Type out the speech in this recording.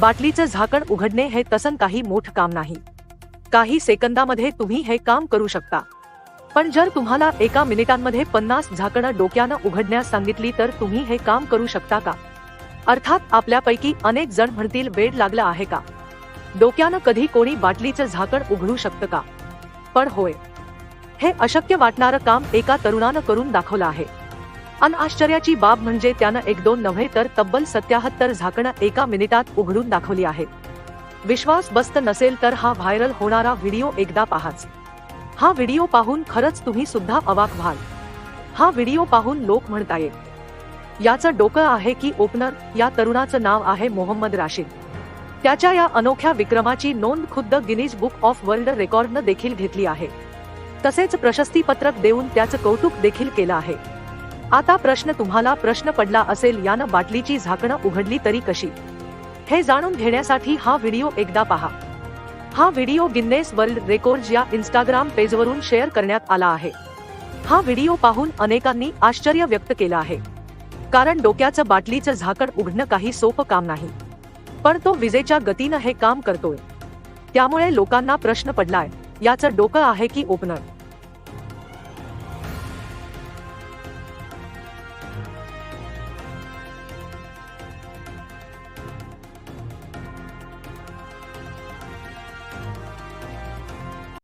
बाटलीचं झाकण उघडणे हे तसं काही मोठं काम नाही. काही सेकंदामध्ये तुम्ही हे काम करू शकता. पण जर तुम्हाला एका मिनिटांमध्ये पन्नास झाकणं डोक्यानं उघडण्यास सांगितली तर तुम्ही हे काम करू शकता का? अर्थात आपल्यापैकी अनेक जण म्हणतील वेड लागला आहे का? डोक्यानं कधी कोणी बाटलीचं झाकण उघडू शकतं का? पण होय. हे अशक्य वाटणारं काम एका तरुणानं करून दाखवलं आहे. अन आश्चर्याची बाब म्हणजे त्यानं एक दोन नव्हे तर तब्बल सत्याहत्तर झाकणं एका मिनिटात उघडून दाखवली आहेत. विश्वास बस्त नसेल तर हा व्हायरल होणारा व्हिडिओ एकदा पाहाच. हा व्हिडिओ पाहून खरंच तुम्ही सुद्धा अवाक व्हाल. हा व्हिडिओ पाहून लोक म्हणतायत याचं डोकं आहे की ओपनर या तरुणाचं नाव आहे मोहम्मद राशीद. त्याच्या या अनोख्या विक्रमाची नोंद खुद्द गिनीज बुक ऑफ वर्ल्ड रेकॉर्डनं देखील घेतली आहे. तसेच प्रशस्तीपत्रक देऊन त्याचं कौतुक देखील केलं आहे. आता प्रश्न तुम्हाला प्रश्न पडला असेल यानं बाटलीची झाकणं उघडली तरी कशी? हे जाणून घेण्यासाठी हा व्हिडिओ एकदा पहा. हा व्हिडिओ गिन्नेस वर्ल्ड रेकॉर्ड या इंस्टाग्राम पेजवरून शेअर करण्यात आला आहे. हा व्हिडिओ पाहून अनेकांनी आश्चर्य व्यक्त केलं आहे. कारण डोक्याचं बाटलीचं झाकण उघडणं काही सोपं काम नाही. पण तो विजेच्या गतीनं हे काम करतोय. त्यामुळे लोकांना प्रश्न पडलाय याचं डोकं आहे की ओपनर?